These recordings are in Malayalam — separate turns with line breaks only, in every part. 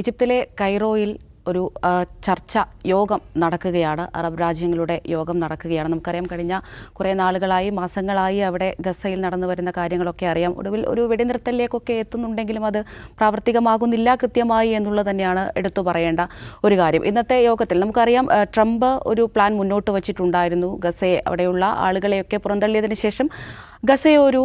ഈജിപ്തിലെ കൈറോയിൽ ഒരു ചർച്ച യോഗം നടക്കുകയാണ്. അറബ് രാജ്യങ്ങളുടെ യോഗം നടക്കുകയാണ്. നമുക്കറിയാം കഴിഞ്ഞ കുറേ നാളുകളായി മാസങ്ങളായി അവിടെ ഗസയിൽ നടന്നു വരുന്ന കാര്യങ്ങളൊക്കെ അറിയാം. ഒടുവിൽ ഒരു വെടിനിർത്തലിലേക്കൊക്കെ എത്തുന്നുണ്ടെങ്കിലും അത് പ്രാവർത്തികമാകുന്നില്ല കൃത്യമായി എന്നുള്ളത് തന്നെയാണ് എടുത്തു പറയേണ്ട ഒരു കാര്യം. ഇന്നത്തെ യോഗത്തിൽ നമുക്കറിയാം ട്രംപ് ഒരു പ്ലാൻ മുന്നോട്ട് വച്ചിട്ടുണ്ടായിരുന്നു. ഗസയെ അവിടെയുള്ള ആളുകളെയൊക്കെ പുറന്തള്ളിയതിന് ശേഷം ഗസയെ ഒരു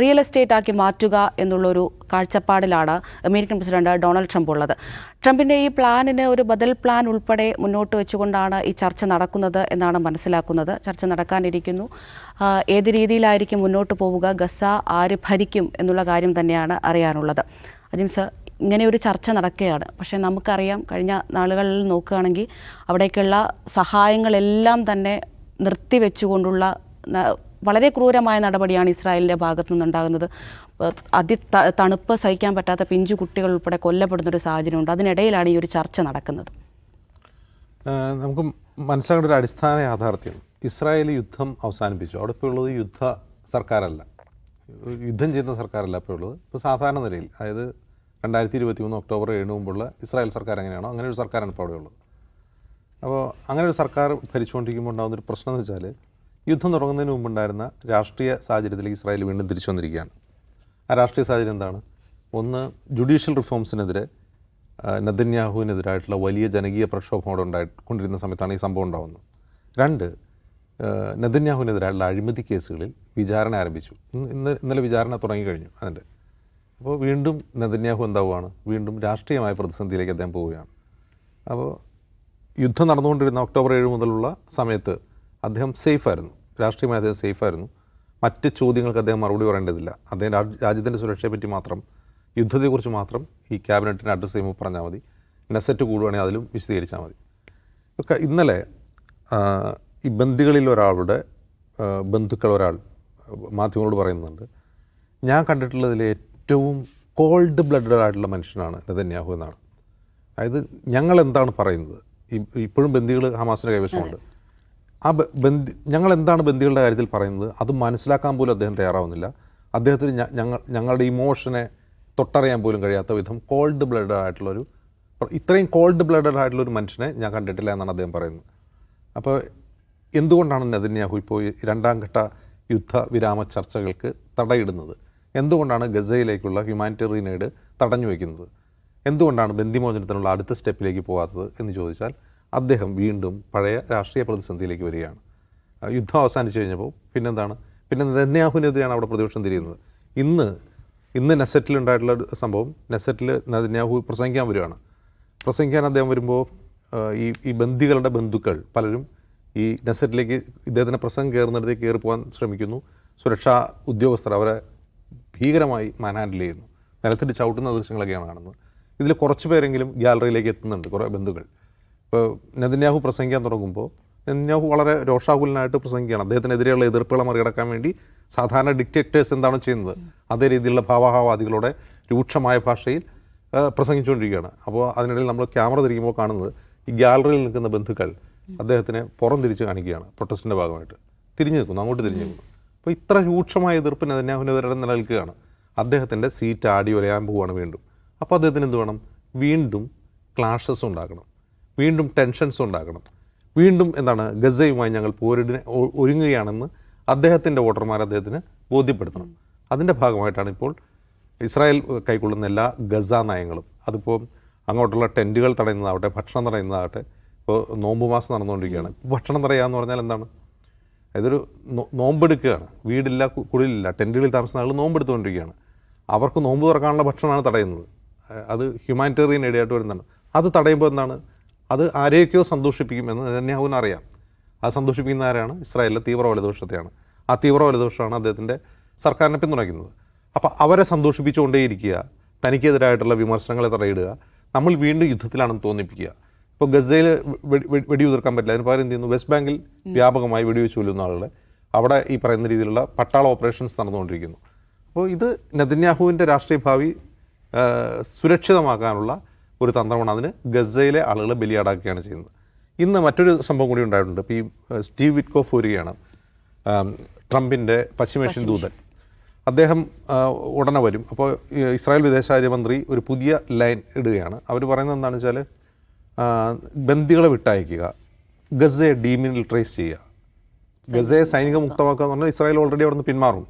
റിയൽ എസ്റ്റേറ്റ് ആക്കി മാറ്റുക എന്നുള്ളൊരു കാഴ്ചപ്പാടിലാണ് അമേരിക്കൻ പ്രസിഡന്റ് ഡൊണാൾഡ് ട്രംപ് ഉള്ളത്. ട്രംപിന്റെ ഈ പ്ലാനിന് ഒരു ബദൽ പ്ലാൻ ഉൾപ്പെടെ മുന്നോട്ട് വെച്ചുകൊണ്ടാണ് ഈ ചർച്ച നടക്കുന്നത് എന്നാണ് മനസ്സിലാക്കുന്നത്. ചർച്ച നടക്കാനിരിക്കുന്നു. ഏത് രീതിയിലായിരിക്കും മുന്നോട്ട് പോവുക? ഗസ ആര് ഭരിക്കും എന്നുള്ള കാര്യം തന്നെയാണ് അറിയാനുള്ളത്. അജിംസ് ഇങ്ങനെ ഒരു ചർച്ച നടക്കുകയാണ്. പക്ഷേ നമുക്കറിയാം കഴിഞ്ഞ നാളുകളിൽ നോക്കുകയാണെങ്കിൽ അവിടേക്കുള്ള സഹായങ്ങളെല്ലാം തന്നെ നിർത്തിവെച്ചുകൊണ്ടുള്ള വളരെ ക്രൂരമായ നടപടിയാണ് ഇസ്രായേലിന്റെ ഭാഗത്തു നിന്നുണ്ടാകുന്നത്. അതി തണുപ്പ് സഹിക്കാൻ പറ്റാത്ത പിഞ്ചു കുട്ടികൾ ഉൾപ്പെടെ കൊല്ലപ്പെടുന്നൊരു സാഹചര്യമുണ്ട്. അതിനിടയിലാണ് ഈ ഒരു ചർച്ച നടക്കുന്നത്.
നമുക്ക് മനസ്സിലാക്കേണ്ട ഒരു അടിസ്ഥാന യാഥാർത്ഥ്യം. ഇസ്രായേൽ യുദ്ധം അവസാനിപ്പിച്ചു. അവിടെ ഇപ്പോൾ ഉള്ളത് യുദ്ധ സർക്കാരല്ല. യുദ്ധം ചെയ്യുന്ന സർക്കാരല്ല ഇപ്പോൾ ഉള്ളത് ഇപ്പോൾ സാധാരണ നിലയിൽ അതായത് രണ്ടായിരത്തി ഇരുപത്തി മൂന്ന് ഒക്ടോബർ ഏഴിന് മുമ്പുള്ള ഇസ്രായേൽ സർക്കാർ എങ്ങനെയാണോ അങ്ങനെ ഒരു സർക്കാരാണ് ഇപ്പോൾ അവിടെയുള്ളത്. അപ്പോൾ അങ്ങനെ ഒരു സർക്കാർ ഭരിച്ചുകൊണ്ടിരിക്കുമ്പോൾ ഉണ്ടാകുന്ന ഒരു പ്രശ്നം എന്ന് വെച്ചാൽ യുദ്ധം തുടങ്ങുന്നതിന് മുമ്പുണ്ടായിരുന്ന രാഷ്ട്രീയ സാഹചര്യത്തിലേക്ക് ഇസ്രായേൽ വീണ്ടും തിരിച്ചു വന്നിരിക്കുകയാണ്. ആ രാഷ്ട്രീയ സാഹചര്യം എന്താണ്? ഒന്ന് ജുഡീഷ്യൽ റിഫോംസിനെതിരെ നദന്യാഹുവിനെതിരായിട്ടുള്ള വലിയ ജനകീയ പ്രക്ഷോഭം അവിടെ ഉണ്ടായി കൊണ്ടിരുന്ന സമയത്താണ് ഈ സംഭവം ഉണ്ടാകുന്നത് രണ്ട് നദന്യാഹുവിനെതിരായിട്ടുള്ള അഴിമതി കേസുകളിൽ വിചാരണ ആരംഭിച്ചു. ഇന്ന് ഇന്ന് ഇന്നലെ വിചാരണ തുടങ്ങിക്കഴിഞ്ഞു അതിന്റെ. അപ്പോൾ വീണ്ടും നദന്യാഹു എന്താവുകയാണ് വീണ്ടും രാഷ്ട്രീയമായ പ്രതിസന്ധിയിലേക്ക് അദ്ദേഹം പോവുകയാണ്. അപ്പോൾ യുദ്ധം നടന്നുകൊണ്ടിരുന്ന ഒക്ടോബർ ഏഴ് മുതലുള്ള സമയത്ത് അദ്ദേഹം സേഫായിരുന്നു രാഷ്ട്രീയമായി അദ്ദേഹം സേഫായിരുന്നു. മറ്റ് ചോദ്യങ്ങൾക്ക് അദ്ദേഹം മറുപടി പറയേണ്ടതില്ല. അദ്ദേഹം രാജ് രാജ്യത്തിന്റെ സുരക്ഷയെപ്പറ്റി മാത്രം യുദ്ധത്തെക്കുറിച്ച് മാത്രം ഈ ക്യാബിനറ്റിനെ അഡ്രസ്സ് ചെയ്യുമ്പോൾ പറഞ്ഞാൽ മതി. നെസറ്റ് കൂടുവാണെങ്കിൽ അതിലും വിശദീകരിച്ചാൽ മതി. ഇന്നലെ ഈ ബന്ദികളിൽ ഒരാളുടെ ബന്ധുക്കൾ ഒരാൾ മാധ്യമങ്ങളോട് പറയുന്നുണ്ട്. ഞാൻ കണ്ടിട്ടുള്ളതിൽ ഏറ്റവും കോൾഡ് ബ്ലഡഡ് ആയിട്ടുള്ള മനുഷ്യനാണ് നെതന്യാഹു എന്നാണ്. അതായത് ഞങ്ങൾ എന്താണ് പറയുന്നത്? ഇപ്പോഴും ബന്ദികൾ ഹമാസിന്റെ കൈവശമുണ്ട്. ആ ബന്ധി ഞങ്ങൾ എന്താണ് ബന്ധികളുടെ കാര്യത്തിൽ പറയുന്നത്? അത് മനസ്സിലാക്കാൻ പോലും അദ്ദേഹം തയ്യാറാവുന്നില്ല. അദ്ദേഹത്തിന് ഞങ്ങൾ ഞങ്ങളുടെ ഇമോഷനെ തൊട്ടറിയാൻ പോലും കഴിയാത്ത വിധം കോൾഡ് ബ്ലഡഡ് ആയിട്ടുള്ളൊരു ഇത്രയും കോൾഡ് ബ്ലഡഡ് ആയിട്ടുള്ളൊരു മനുഷ്യനെ ഞാൻ കണ്ടിട്ടില്ല എന്നാണ് അദ്ദേഹം പറയുന്നത്. അപ്പോൾ എന്തുകൊണ്ടാണ് നെതന്യാഹു ഇപ്പോൾ രണ്ടാം ഘട്ട യുദ്ധ വിരാമ ചർച്ചകൾക്ക് തടയിടുന്നത്? എന്തുകൊണ്ടാണ് ഗസയിലേക്കുള്ള ഹ്യൂമാനിറ്റേറിയൻ എയ്ഡ് തടഞ്ഞു വയ്ക്കുന്നത്? എന്തുകൊണ്ടാണ് ബന്ദിമോചനത്തിനുള്ള അടുത്ത സ്റ്റെപ്പിലേക്ക് പോകാത്തത് എന്ന് ചോദിച്ചാൽ അദ്ദേഹം വീണ്ടും പഴയ രാഷ്ട്രീയ പ്രതിസന്ധിയിലേക്ക് വരികയാണ്. യുദ്ധം അവസാനിച്ചു കഴിഞ്ഞപ്പോൾ പിന്നെന്താണ്? പിന്നെ നെതന്യാഹുവിനെതിരെയാണ് അവിടെ പ്രതിപക്ഷം തിരിയുന്നത്. ഇന്ന് ഇന്ന് ഒരു സംഭവം നെസറ്റിൽ നെതന്യാഹു പ്രസംഗിക്കാൻ വരികയാണ്. പ്രസംഗിക്കാൻ അദ്ദേഹം വരുമ്പോൾ ഈ ഈ ബന്ദികളുടെ ബന്ധുക്കൾ പലരും ഈ നെസറ്റിലേക്ക് ഇദ്ദേഹത്തിന്റെ പ്രസംഗം കയറുന്നിടത്തേക്ക് കയറി പോകാൻ ശ്രമിക്കുന്നു. സുരക്ഷാ ഉദ്യോഗസ്ഥർ അവരെ ഭീകരമായി മാനാൻഡിൽ ചെയ്യുന്നു. നിലത്തിട്ട് ചവിട്ടുന്ന ദൃശ്യങ്ങളൊക്കെയാണ് കാണുന്നത്. ഇതിൽ കുറച്ച് പേരെങ്കിലും ഗ്യാലറിയിലേക്ക് എത്തുന്നുണ്ട് കുറേ ബന്ധുക്കൾ. ഇപ്പോൾ നെതന്യാഹു പ്രസംഗിക്കാൻ തുടങ്ങുമ്പോൾ നെതന്യാഹു വളരെ രോഷാകുലനായിട്ട് പ്രസംഗിക്കുകയാണ്. അദ്ദേഹത്തിനെതിരെയുള്ള എതിർപ്പുകളെ മറികടക്കാൻ വേണ്ടി സാധാരണ ഡിക്റ്റേറ്റേഴ്സ് എന്താണ് ചെയ്യുന്നത്? അതേ രീതിയിലുള്ള ഭാവഹാവാദികളുടെ രൂക്ഷമായ ഭാഷയിൽ പ്രസംഗിച്ചുകൊണ്ടിരിക്കുകയാണ്. അപ്പോൾ അതിനിടയിൽ നമ്മൾ ക്യാമറ തിരിക്കുമ്പോൾ കാണുന്നത് ഈ ഗാലറിയിൽ നിൽക്കുന്ന ബന്ധുക്കൾ അദ്ദേഹത്തിനെ പുറം തിരിച്ച് കാണിക്കുകയാണ് പ്രൊട്ടസ്റ്റിന്റെ ഭാഗമായിട്ട്. തിരിഞ്ഞു നിൽക്കുന്നു അങ്ങോട്ട് തിരിഞ്ഞു നിൽക്കുന്നു. അപ്പോൾ ഇത്ര രൂക്ഷമായ എതിർപ്പ് നെതന്യാഹുവിനെതിരെ നിലനിൽക്കുകയാണ്. അദ്ദേഹത്തിന്റെ സീറ്റ് ആടി ഒലയാൻ പോവുകയാണ് വീണ്ടും. അപ്പോൾ അദ്ദേഹത്തിന് എന്ത് വേണം? വീണ്ടും ക്ലാഷസ് ഉണ്ടാക്കണം വീണ്ടും ടെൻഷൻസ് ഉണ്ടാക്കണം വീണ്ടും എന്താണ് ഗസയുമായി ഞങ്ങൾ പോരിടിനെ ഒരുങ്ങുകയാണെന്ന് അദ്ദേഹത്തിന്റെ വോട്ടർമാർ അദ്ദേഹത്തിന് ബോധ്യപ്പെടുത്തണം. അതിന്റെ ഭാഗമായിട്ടാണ് ഇപ്പോൾ ഇസ്രായേൽ കൈക്കൊള്ളുന്ന എല്ലാ ഗസ നയങ്ങളും. അതിപ്പോൾ അങ്ങോട്ടുള്ള ടെന്റുകൾ തടയുന്നതാവട്ടെ ഭക്ഷണം തടയുന്നതാവട്ടെ ഇപ്പോൾ നോമ്പ് മാസം നടന്നുകൊണ്ടിരിക്കുകയാണ്. ഭക്ഷണം തടയുക എന്ന് പറഞ്ഞാൽ എന്താണ്? നോമ്പ് നോമ്പെടുക്കുകയാണ്. വീടില്ല കുടിലില്ല ടെന്റുകളിൽ താമസിക്കുന്ന ആൾ നോമ്പെടുത്തുകൊണ്ടിരിക്കുകയാണ്. അവർക്ക് നോമ്പ് തുറക്കാനുള്ള ഭക്ഷണമാണ് തടയുന്നത്. അത് ഹ്യൂമാനിറ്റേറിയൻ ഏരിയയായിട്ട് വരുന്നതാണ്. അത് തടയുമ്പോൾ എന്താണ്? അത് ആരെയൊക്കെയോ സന്തോഷിപ്പിക്കുമെന്ന് നെതന്യാഹുവിന് അറിയാം. അത് സന്തോഷിപ്പിക്കുന്ന ആരാണ്? ഇസ്രായേലിലെ തീവ്ര വലതുപക്ഷത്തെയാണ്. ആ തീവ്ര വലതുപക്ഷമാണ് അദ്ദേഹത്തിന്റെ സർക്കാരിനെ പിന്തുണയ്ക്കുന്നത്. അപ്പോൾ അവരെ സന്തോഷിപ്പിച്ചുകൊണ്ടേയിരിക്കുക തനിക്കെതിരായിട്ടുള്ള വിമർശനങ്ങളെ തടയിടുക നമ്മൾ വീണ്ടും യുദ്ധത്തിലാണെന്ന് തോന്നിപ്പിക്കുക. ഇപ്പോൾ ഗസയിൽ വെടിയുതിർക്കാൻ പറ്റില്ല. അതിന് പകരം എന്ത് ചെയ്യുന്നു? വെസ്റ്റ് ബാങ്കിൽ വ്യാപകമായി വെടിവെച്ച് കൊല്ലുന്ന ആളുകളെ അവിടെ ഈ പറയുന്ന രീതിയിലുള്ള പട്ടാള ഓപ്പറേഷൻസ് നടന്നുകൊണ്ടിരിക്കുന്നു. അപ്പോൾ ഇത് നെതന്യാഹുവിന്റെ രാഷ്ട്രീയ ഭാവി സുരക്ഷിതമാക്കാനുള്ള ഒരു തന്ത്രമാണ്. അതിന് ഗസയിലെ ആളുകളെ ബലിയാടാക്കുകയാണ് ചെയ്യുന്നത്. ഇന്ന് മറ്റൊരു സംഭവം കൂടി ഉണ്ടായിട്ടുണ്ട്. ഇപ്പോൾ ഈ സ്റ്റീവ് വിറ്റ്കോഫ് വരികയാണ്. ട്രംപിന്റെ പശ്ചിമേഷ്യൻ ദൂതൻ. അദ്ദേഹം ഉടനെ വരും. അപ്പോൾ ഇസ്രായേൽ വിദേശകാര്യമന്ത്രി ഒരു പുതിയ ലൈൻ ഇടുകയാണ്. അവർ പറയുന്നത് എന്താണെന്ന് വെച്ചാൽ ബന്ദികളെ വിട്ടയക്കുക ഗസയെ ഡീമിലിറ്ററൈസ് ചെയ്യുക. ഗസയെ സൈനിക മുക്തമാക്കുക എന്ന് പറഞ്ഞാൽ ഇസ്രായേൽ ഓൾറെഡി അവിടെ നിന്ന് പിന്മാറും.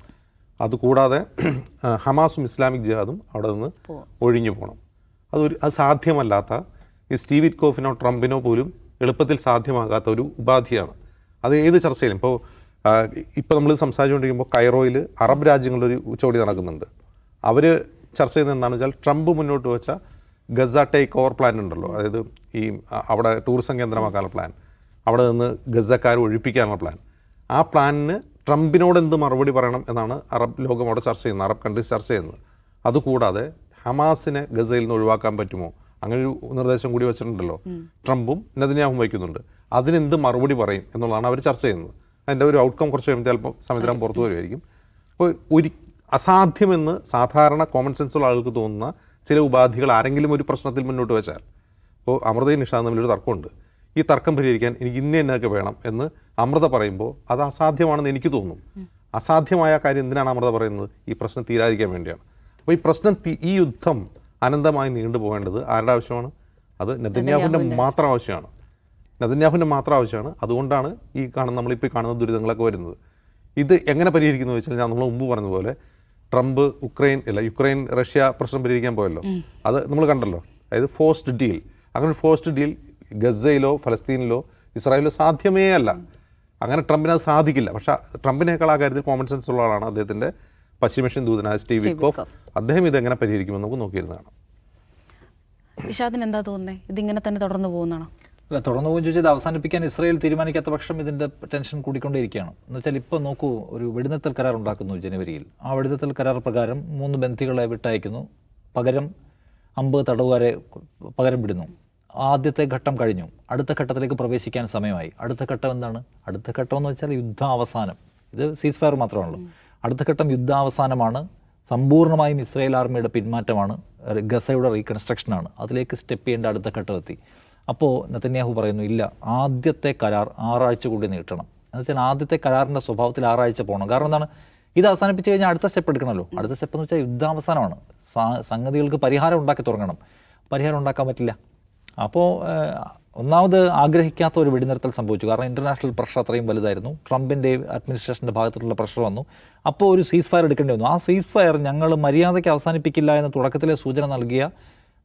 അതുകൂടാതെ ഹമാസും ഇസ്ലാമിക് ജിഹാദും അവിടെ നിന്ന് ഒഴിഞ്ഞു പോകണം അതൊരു അത് സാധ്യമല്ലാത്ത ഈ സ്റ്റീവ് കോഫിനോ ട്രംപിനോ പോലും എളുപ്പത്തിൽ സാധ്യമാകാത്ത ഒരു ഉപാധിയാണ്. അത് ഏത് ചർച്ചയിലും ഇപ്പോൾ ഇപ്പോൾ നമ്മൾ സംസാരിച്ചുകൊണ്ടിരിക്കുമ്പോൾ കൈറോയിൽ അറബ് രാജ്യങ്ങളൊരു ഉച്ചകോടി നടക്കുന്നുണ്ട്. അവർ ചർച്ച ചെയ്യുന്നത് എന്താണെന്ന് വെച്ചാൽ ട്രംപ് മുന്നോട്ട് വെച്ച ഗസ ടേക്ക് ഓവർ പ്ലാൻ ഉണ്ടല്ലോ. അതായത് ഈ അവിടെ ടൂറിസം കേന്ദ്രമാക്കാനുള്ള പ്ലാൻ. അവിടെ നിന്ന് ഗസക്കാർ ഒഴിപ്പിക്കാനുള്ള പ്ലാൻ. ആ പ്ലാനിന് ട്രംപിനോട് എന്ത് മറുപടി പറയണം എന്നാണ് അറബ് ലോകം അവിടെ ചർച്ച ചെയ്യുന്നത്. അറബ് കൺട്രീസ് ചർച്ച ചെയ്യുന്നത്. അതുകൂടാതെ ഹമാസിനെ ഗസയിൽ നിന്ന് ഒഴിവാക്കാൻ പറ്റുമോ? അങ്ങനെ ഒരു നിർദ്ദേശം കൂടി വെച്ചിട്ടുണ്ടല്ലോ. ട്രംപും നെതന്യാഹും വയ്ക്കുന്നുണ്ട് അതിനെന്ത് മറുപടി പറയും എന്നുള്ളതാണ് അവർ ചർച്ച ചെയ്യുന്നത്. അതിന്റെ ഒരു ഔട്ട്കം കുറച്ച് കഴിയുമ്പോൾ ചിലപ്പോൾ സംവിധാനം പുറത്തു വരുമായിരിക്കും. അപ്പോൾ ഒരു അസാധ്യമെന്ന് സാധാരണ കോമൺ സെൻസുള്ള ആൾക്ക് തോന്നുന്ന ചില ഉപാധികൾ ആരെങ്കിലും ഒരു പ്രശ്നത്തിൽ മുന്നോട്ട് വെച്ചാൽ. ഇപ്പോൾ അമൃതയും നിഷാദ് തമ്മിലൊരു തർക്കമുണ്ട്. ഈ തർക്കം പരിഹരിക്കാൻ എനിക്ക് ഇന്ന എന്നൊക്കെ വേണം എന്ന് അമൃത പറയുമ്പോൾ അത് അസാധ്യമാണെന്ന് എനിക്ക് തോന്നും. അസാധ്യമായ കാര്യം എന്തിനാണ് അമൃത പറയുന്നത്? ഈ പ്രശ്നം തീരാതിരിക്കാൻ വേണ്ടിയാണ്. അപ്പോൾ ഈ പ്രശ്നം ഈ യുദ്ധം അനന്തമായി നീണ്ടു പോകേണ്ടത് ആരുടെ ആവശ്യമാണ്? അത് നെതന്യാഹുവിന്റെ മാത്രം ആവശ്യമാണ്. നെതന്യാഹുവിന്റെ മാത്രം ആവശ്യമാണ്. അതുകൊണ്ടാണ് ഈ കാണുന്ന നമ്മളിപ്പോൾ കാണുന്ന ദുരിതങ്ങളൊക്കെ വരുന്നത്. ഇത് എങ്ങനെ പരിഹരിക്കുന്നു വെച്ചാൽ ഞാൻ നമ്മൾ മുമ്പ് പറഞ്ഞതുപോലെ ട്രംപ് ഉക്രൈൻ അല്ല യുക്രൈൻ റഷ്യ പ്രശ്നം പരിഹരിക്കാൻ പോയല്ലോ. അത് നമ്മൾ കണ്ടല്ലോ. അതായത് ഫോസ്റ്റ് ഡീൽ അങ്ങനെ ഒരു ഫോസ്റ്റ് ഡീൽ ഗസയിലോ ഫലസ്തീനിലോ ഇസ്രായേലിലോ സാധ്യമേ അല്ല. അങ്ങനെ ട്രംപിന് അത് സാധിക്കില്ല. പക്ഷേ ട്രംപിനേക്കാൾ ആ കാര്യത്തിൽ കോമൺ സെൻസ് ഉള്ള ആളാണ് അദ്ദേഹത്തിന്റെ പശ്ചിമേഷ്യൻ ദൂതനായ സ്റ്റീവ് വിക്കോഫ് അദ്ദേഹം ഇതെങ്ങനെ എങ്ങനെ പരിഹരിക്കുമെന്ന് നമുക്ക് നോക്കിയിരുന്നതാണ്.
വിഷാദിന് എന്താ തോന്നുന്നത് ഇതിങ്ങനെ തന്നെ തുടർന്നു പോകുന്നതാണോ?
അല്ല തുടർന്ന് പോകും ചോദിച്ചാൽ ഇത് അവസാനിപ്പിക്കാൻ ഇസ്രായേൽ തീരുമാനിക്കാത്ത പക്ഷം ഇതിന്റെ ടെൻഷൻ കൂടിക്കൊണ്ടേയിരിക്കുകയാണ്. എന്ന് വെച്ചാൽ ഇപ്പോൾ നോക്കൂ ഒരു വെടിനിർത്തൽ കരാർ ഉണ്ടാക്കുന്നു ജനുവരിയിൽ. ആ വെടിനിർത്തൽ കരാർ പ്രകാരം മൂന്ന് ബന്ധികളെ വിട്ടയക്കുന്നു. പകരം അമ്പത് തടവുകാരെ പകരം വിടുന്നു. ആദ്യത്തെ ഘട്ടം കഴിഞ്ഞു. അടുത്ത ഘട്ടത്തിലേക്ക് പ്രവേശിക്കാൻ സമയമായി. അടുത്ത ഘട്ടം എന്താണ്? അടുത്ത ഘട്ടം എന്ന് വെച്ചാൽ യുദ്ധ അവസാനം. ഇത് സീസ് ഫയർ മാത്രമാണല്ലോ. അടുത്ത ഘട്ടം യുദ്ധാവസാനമാണ്. സമ്പൂർണമായും ഇസ്രായേൽ ആർമിയുടെ പിന്മാറ്റമാണ്. ഗസയുടെ റീകൺസ്ട്രക്ഷനാണ്. അതിലേക്ക് സ്റ്റെപ്പ് ചെയ്യേണ്ട അടുത്ത ഘട്ടമെത്തി അപ്പോൾ നത്തന്യാഹു പറയുന്നു ഇല്ല ആദ്യത്തെ കരാർ ആറാഴ്ച കൂടി നീട്ടണം. എന്ന് വെച്ചാൽ ആദ്യത്തെ കരാറിന്റെ സ്വഭാവത്തിൽ ആറാഴ്ച പോകണം കാരണം എന്താണ്? ഇത് അവസാനിപ്പിച്ച് കഴിഞ്ഞാൽ അടുത്ത സ്റ്റെപ്പ് എടുക്കണമല്ലോ അടുത്ത സ്റ്റെപ്പ് എന്ന് വെച്ചാൽ യുദ്ധാവസാനമാണ്. സംഗതികൾക്ക് പരിഹാരം ഉണ്ടാക്കി തുടങ്ങണം. പരിഹാരം ഉണ്ടാക്കാൻ പറ്റില്ല. അപ്പോൾ ഒന്നാമത് ആഗ്രഹിക്കാത്ത ഒരു വെടിനിർത്തൽ സംഭവിച്ചു. കാരണം ഇന്റർനാഷണൽ പ്രഷർ അത്രയും വലുതായിരുന്നു. ട്രംപിന്റെ അഡ്മിനിസ്ട്രേഷന്റെ ഭാഗത്തുള്ള പ്രഷർ വന്നു. അപ്പോൾ ഒരു സീസ് ഫയർ എടുക്കേണ്ടി വന്നു. ആ സീസ് ഫയർ ഞങ്ങൾ മര്യാദയ്ക്ക് അവസാനിപ്പിക്കില്ല എന്ന തുടക്കത്തിലെ സൂചന നൽകിയ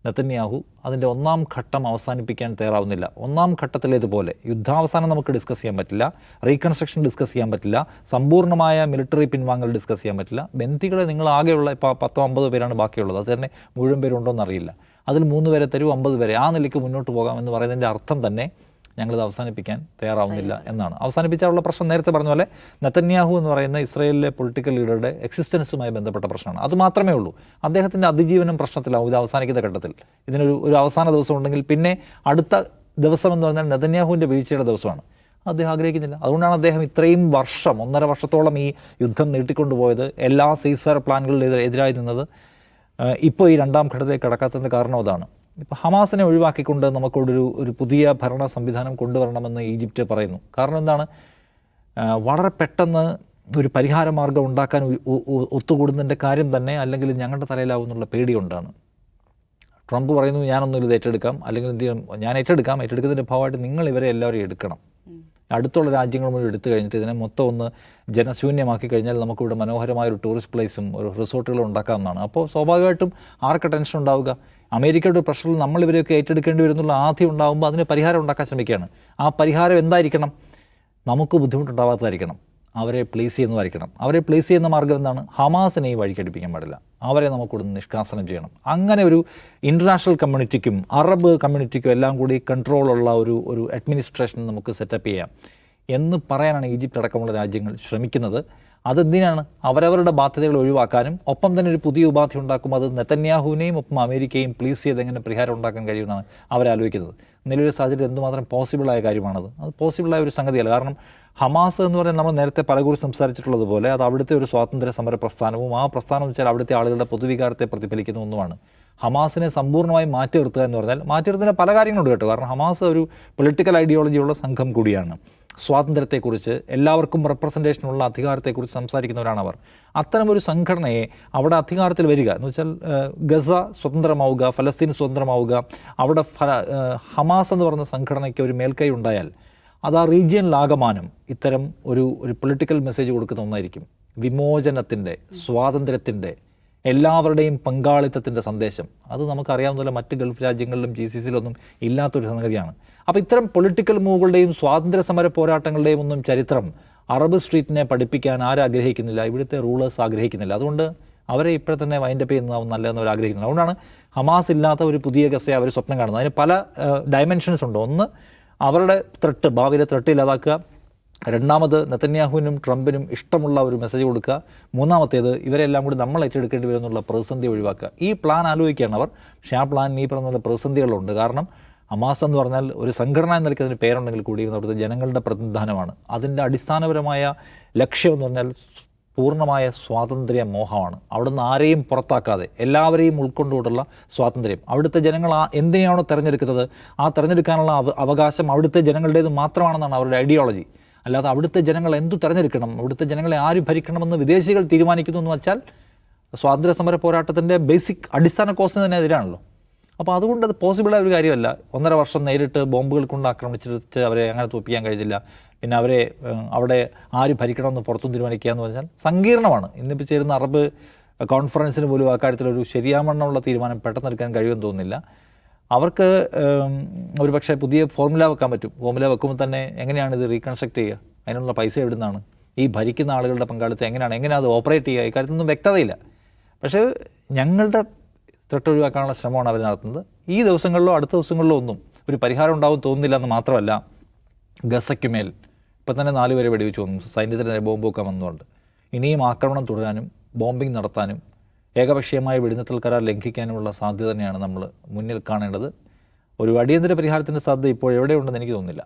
നെത്തന്യാഹു അതിന്റെ ഒന്നാം ഘട്ടം അവസാനിപ്പിക്കാൻ തയ്യാറാവുന്നില്ല. ഒന്നാം ഘട്ടത്തിലേതുപോലെ യുദ്ധാവസാനം നമുക്ക് ഡിസ്കസ് ചെയ്യാൻ പറ്റില്ല. റീകൺസ്ട്രക്ഷൻ ഡിസ്കസ് ചെയ്യാൻ പറ്റില്ല. സമ്പൂർണമായ മിലിറ്ററി പിൻവാങ്ങൽ ഡിസ്കസ് ചെയ്യാൻ പറ്റില്ല. ബന്ധികളെ നിങ്ങൾ ആകെയുള്ള ഇപ്പോൾ പത്തോ അമ്പതോ പേരാണ് ബാക്കിയുള്ളത്. അത് തന്നെ മുഴുവൻ പേരുണ്ടോ എന്നറിയില്ല അതിൽ മൂന്ന് പേരെ തരൂ അമ്പത് പേരെ ആ നിലയ്ക്ക് മുന്നോട്ട് പോകാം എന്ന് പറയുന്നതിന്റെ അർത്ഥം തന്നെ ഞങ്ങളിത് അവസാനിപ്പിക്കാൻ തയ്യാറാവുന്നില്ല എന്നാണ്. അവസാനിപ്പിച്ചാലുള്ള പ്രശ്നം നേരത്തെ പറഞ്ഞ പോലെ നത്തന്യാഹു എന്ന് പറയുന്ന ഇസ്രയേലിലെ പൊളിറ്റിക്കൽ ലീഡറുടെ എക്സിസ്റ്റൻസുമായി ബന്ധപ്പെട്ട പ്രശ്നമാണ്. അത് മാത്രമേ ഉള്ളൂ. അദ്ദേഹത്തിന്റെ അതിജീവനം പ്രശ്നത്തിലാവും ഇത് അവസാനിക്കുന്ന ഘട്ടത്തിൽ. ഇതിനൊരു ഒരു അവസാന ദിവസം ഉണ്ടെങ്കിൽ പിന്നെ അടുത്ത ദിവസം എന്ന് പറഞ്ഞാൽ നെതന്യാഹുവിന്റെ വീഴ്ചയുടെ ദിവസമാണ്. അദ്ദേഹം ആഗ്രഹിക്കുന്നില്ല. അതുകൊണ്ടാണ് അദ്ദേഹം ഇത്രയും വർഷം ഒന്നര വർഷത്തോളം ഈ യുദ്ധം നീട്ടിക്കൊണ്ടുപോയത്. എല്ലാ സീസ് ഫയർ എതിരായി നിന്നത് ഇപ്പോൾ ഈ രണ്ടാം ഘട്ടത്തിലേക്ക് കടക്കാത്തതിന്റെ കാരണം അതാണ്. ഇപ്പോൾ ഹമാസിനെ ഒഴിവാക്കിക്കൊണ്ട് നമുക്കൊരു ഒരു പുതിയ ഭരണ സംവിധാനം കൊണ്ടുവരണമെന്ന് ഈജിപ്റ്റ് പറയുന്നു. കാരണം എന്താണ്? വളരെ പെട്ടെന്ന് ഒരു പരിഹാര മാർഗം ഉണ്ടാക്കാൻ ഒത്തുകൂടുന്നതിന്റെ കാര്യം തന്നെ അല്ലെങ്കിൽ ഞങ്ങളുടെ തലയിലാവും എന്നുള്ള പേടികൊണ്ടാണ് ട്രംപ് പറയുന്നു ഞാനൊന്നും ഇത് ഏറ്റെടുക്കാം. അല്ലെങ്കിൽ എന്ത് ചെയ്യണം ഞാൻ ഏറ്റെടുക്കാം. ഏറ്റെടുക്കുന്നതിന്റെ ഭാഗമായിട്ട് നിങ്ങൾ ഇവരെ എല്ലാവരും എടുക്കണം. അടുത്തുള്ള രാജ്യങ്ങൾ മുഴുവൻ എടുത്തു കഴിഞ്ഞിട്ട് ഇതിനെ മൊത്തം ഒന്ന് ജനശൂന്യമാക്കി കഴിഞ്ഞാൽ നമുക്കിവിടെ മനോഹരമായ ഒരു ടൂറിസ്റ്റ് പ്ലേസും ഒരു റിസോർട്ടുകളും ഉണ്ടാക്കാമെന്നാണ് അപ്പോൾ സ്വാഭാവികമായിട്ടും ആർക്ക് ടെൻഷൻ ഉണ്ടാവുക? അമേരിക്കയുടെ പ്രഷറിൽ നമ്മൾ ഇവരെയൊക്കെ ഏറ്റെടുക്കേണ്ടി വരുന്നുള്ള ആദ്യം ഉണ്ടാകുമ്പോൾ അതിന് പരിഹാരം ഉണ്ടാക്കാൻ ശ്രമിക്കുകയാണ്. ആ പരിഹാരം എന്തായിരിക്കണം? നമുക്ക് ബുദ്ധിമുട്ടുണ്ടാവാത്തതായിരിക്കണം. അവരെ പ്ലേസ് ചെയ്യുന്നതായിരിക്കണം അവരെ പ്ലേസ് ചെയ്യുന്ന മാർഗം എന്താണ്? ഹമാസിനെ ഈ വഴിക്കടിപ്പിക്കാൻ പാടില്ല. അവരെ നമുക്കിവിടെ നിന്ന് നിഷ്കാസനം ചെയ്യണം. അങ്ങനെ ഒരു ഇന്റർനാഷണൽ കമ്മ്യൂണിറ്റിക്കും അറബ് കമ്മ്യൂണിറ്റിക്കും എല്ലാം കൂടി കൺട്രോളുള്ള ഒരു ഒരു അഡ്മിനിസ്ട്രേഷൻ നമുക്ക് സെറ്റപ്പ് ചെയ്യാം. എന്ന് പറയാനാണ് ഈജിപ്റ്റ് അടക്കമുള്ള രാജ്യങ്ങൾ ശ്രമിക്കുന്നത്. അതെന്തിനാണ്? അവരവരുടെ ബാധ്യതകൾ ഒഴിവാക്കാനും ഒപ്പം തന്നെ ഒരു പുതിയ ഉപാധി ഉണ്ടാക്കും. അത് നെതന്യാഹുവിനെയും ഒപ്പം അമേരിക്കയും പ്ലീസ് ചെയ്ത് എങ്ങനെ പരിഹാരം ഉണ്ടാക്കാൻ കഴിയുമെന്നാണ് അവരാലോചിക്കുന്നത്. നിലവിലെ സാഹചര്യം എന്തുമാത്രം പോസിബിളായ കാര്യമാണത്? അത് പോസിബിളായ ഒരു സംഗതിയല്ല. കാരണം ഹമാസ് എന്ന് പറയുന്നത് നമ്മൾ നേരത്തെ പലകുറി സംസാരിച്ചിട്ടുള്ളത് പോലെ അത് അവിടുത്തെ ഒരു സ്വാതന്ത്ര്യ സമര പ്രസ്ഥാനവും ആ പ്രസ്ഥാനം വെച്ചാൽ അവിടുത്തെ ആളുകളുടെ പൊതുവികാരത്തെ പ്രതിഫലിക്കുന്ന ഒന്നുമാണ്. ഹമാസിനെ സമ്പൂർണമായി മാറ്റി നിർത്തുക എന്ന് പറഞ്ഞാൽ മാറ്റി നിർത്തുന്ന പല കാര്യങ്ങളുണ്ട് കേട്ടോ. കാരണം ഹമാസ് ഒരു പൊളിറ്റിക്കൽ ഐഡിയോളജിയുള്ള സംഘം കൂടിയാണ്. സ്വാതന്ത്ര്യത്തെക്കുറിച്ച് എല്ലാവർക്കും റെപ്രസെന്റേഷനുള്ള അധികാരത്തെക്കുറിച്ച് സംസാരിക്കുന്നവരാണ് അവർ. അത്തരമൊരു സംഘടനയെ അവിടെ അധികാരത്തിൽ വരിക എന്ന് വെച്ചാൽ ഗസ സ്വതന്ത്രമാവുക ഫലസ്തീൻ സ്വതന്ത്രമാവുക അവിടെ ഹമാസ് എന്ന് പറയുന്ന സംഘടനയ്ക്ക് ഒരു മേൽക്കൈ ഉണ്ടായാൽ അത് ആ റീജിയനിലാകമാനം ഇത്തരം ഒരു ഒരു പൊളിറ്റിക്കൽ മെസ്സേജ് കൊടുക്കുന്ന ഒന്നായിരിക്കും. വിമോചനത്തിന്റെ സ്വാതന്ത്ര്യത്തിന്റെ എല്ലാവരുടെയും പങ്കാളിത്തത്തിന്റെ സന്ദേശം. അത് നമുക്കറിയാവുന്ന പോലെ മറ്റ് ഗൾഫ് രാജ്യങ്ങളിലും ജി സി സിയിലൊന്നും ഇല്ലാത്തൊരു സംഗതിയാണ്. അപ്പോൾ ഇത്തരം പൊളിറ്റിക്കൽ മൂവുകളുടെയും സ്വാതന്ത്ര്യ സമര പോരാട്ടങ്ങളുടെയും ഒന്നും ചരിത്രം അറബ് സ്ട്രീറ്റിനെ പഠിപ്പിക്കാൻ ആരാഗ്രഹിക്കുന്നില്ല ഇവിടുത്തെ റൂളേഴ്സ് ആഗ്രഹിക്കുന്നില്ല. അതുകൊണ്ട് അവരെ ഇപ്പോഴെ തന്നെ വൈൻഡപ്പ് ചെയ്യുന്നതാവും നല്ലതെന്ന് അവർ ആഗ്രഹിക്കുന്നത് അതുകൊണ്ടാണ് ഹമാസ് ഇല്ലാത്ത ഒരു പുതിയ ഗസയെ അവർ സ്വപ്നം കാണുന്നത്. അതിന് പല ഡയമെൻഷൻസ് ഉണ്ട്. ഒന്ന് അവരുടെ ത്രട്ട് ഭാവിയിലെ ത്രെട്ട് ഇല്ലാതാക്കുക. രണ്ടാമത് നെത്തന്യാഹുവിനും ട്രംപിനും ഇഷ്ടമുള്ള ഒരു മെസ്സേജ് കൊടുക്കുക. മൂന്നാമത്തേത് ഇവരെല്ലാം കൂടി നമ്മൾ ഏറ്റെടുക്കേണ്ടി വരുമെന്നുള്ള പ്രതിസന്ധി ഒഴിവാക്കുക. ഈ പ്ലാൻ ആലോചിക്കുകയാണ് അവർ. പക്ഷേ ആ പ്ലാൻ ഈ പറഞ്ഞ പ്രതിസന്ധികളുണ്ട്. കാരണം അമാസ് എന്ന് പറഞ്ഞാൽ ഒരു സംഘടന എന്ന നിലയ്ക്ക് അതിന് പേരുണ്ടെങ്കിൽ കൂടി അവിടുത്തെ ജനങ്ങളുടെ പ്രതിനിധാനമാണ്. അതിന്റെ അടിസ്ഥാനപരമായ ലക്ഷ്യം എന്ന് പറഞ്ഞാൽ പൂർണമായ സ്വാതന്ത്ര്യ മോഹമാണ് അവിടുന്ന് ആരെയും പുറത്താക്കാതെ എല്ലാവരെയും ഉൾക്കൊണ്ടുകൊണ്ടുള്ള സ്വാതന്ത്ര്യം. അവിടുത്തെ ജനങ്ങൾ ആ എന്തിനെയാണോ തിരഞ്ഞെടുക്കുന്നത്? ആ തിരഞ്ഞെടുക്കാനുള്ള അവ- അവകാശം അവിടുത്തെ ജനങ്ങളുടേത് മാത്രമാണെന്നാണ് അവരുടെ ഐഡിയോളജി. അല്ലാതെ അവിടുത്തെ ജനങ്ങൾ എന്തു തിരഞ്ഞെടുക്കണം? അവിടുത്തെ ജനങ്ങളെ ആര് ഭരിക്കണമെന്ന് വിദേശികൾ തീരുമാനിക്കുന്നു എന്ന് വെച്ചാൽ സ്വാതന്ത്ര്യ സമര പോരാട്ടത്തിന്റെ ബേസിക് അടിസ്ഥാന കോസ്റ്റിന് തന്നെ എതിരാണല്ലോ അപ്പോൾ അതുകൊണ്ട് അത് പോസിബിളായ ഒരു കാര്യമല്ല. ഒന്നര വർഷം നേരിട്ട് ബോംബുകൾ കൊണ്ട് ആക്രമിച്ചിട്ട് അവരെ അങ്ങനെ തോപ്പിക്കാൻ കഴിഞ്ഞില്ല. പിന്നെ അവരെ അവിടെ ആര് ഭരിക്കണമെന്ന് പുറത്തും തീരുമാനിക്കുക എന്ന് പറഞ്ഞാൽ സങ്കീർണമാണ്. ഇന്നിപ്പോൾ ചേരുന്ന അറബ് കോൺഫറൻസിന് പോലും ആ കാര്യത്തിലൊരു ശരിയാമണ്ണമുള്ള തീരുമാനം പെട്ടെന്ന് എടുക്കാൻ കഴിയുമെന്ന് തോന്നുന്നില്ല. അവർക്ക് ഒരു പക്ഷേ പുതിയ ഫോർമുല വെക്കാൻ പറ്റും. ഫോർമുല വെക്കുമ്പോൾ തന്നെ എങ്ങനെയാണ് ഇത് റീകൺസ്ട്രക്ട് ചെയ്യുക? അതിനുള്ള പൈസ എവിടുന്നാണ്? ഈ ഭരിക്കുന്ന ആളുകളുടെ പങ്കാളിത്തം എങ്ങനെയാണ്? എങ്ങനെ അത് ഓപ്പറേറ്റ് ചെയ്യുക? ഇക്കാര്യത്തിലൊന്നും വ്യക്തതയില്ല. പക്ഷേ ഞങ്ങളുടെ ത്രട്ട് ഒഴിവാക്കാനുള്ള ശ്രമമാണ് അവർ നടത്തുന്നത്. ഈ ദിവസങ്ങളിലോ അടുത്ത ദിവസങ്ങളിലോ ഒന്നും ഒരു പരിഹാരം ഉണ്ടാവും തോന്നുന്നില്ല എന്ന് മാത്രമല്ല ഗസയ്ക്കുമേൽ. ഇപ്പം തന്നെ നാല് പേരെ വെടിവെച്ച് വന്നു സൈന്യത്തിന് നേരെ ബോംബ് വെക്കാൻ വന്നുകൊണ്ട്. ഇനിയും ആക്രമണം തുടരാനും ബോംബിംഗ് നടത്താനും ഏകപക്ഷീയമായ വെടിനിർത്തൽ കരാർ ലംഘിക്കാനുമുള്ള സാധ്യത തന്നെയാണ് നമ്മൾ മുന്നിൽ കാണേണ്ടത്. ഒരു അടിയന്തര പരിഹാരത്തിന്റെ സാധ്യത ഇപ്പോൾ എവിടെയുണ്ടെന്ന് എനിക്ക് തോന്നുന്നില്ല.